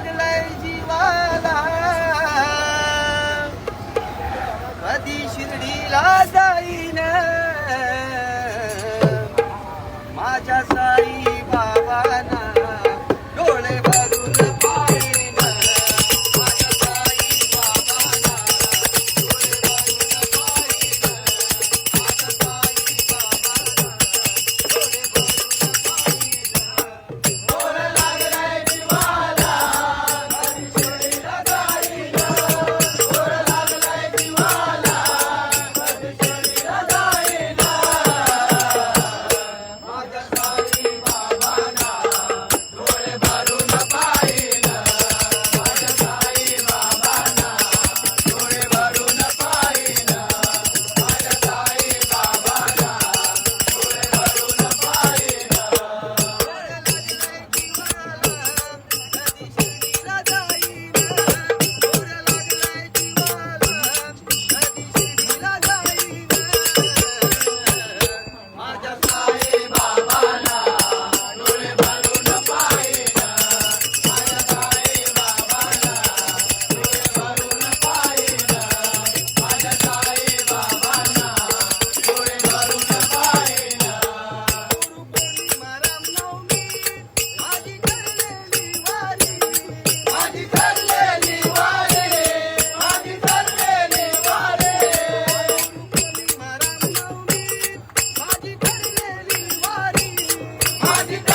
लागलाय जीवाला. कधी शिर्डीला जाईन. माझ्या Money.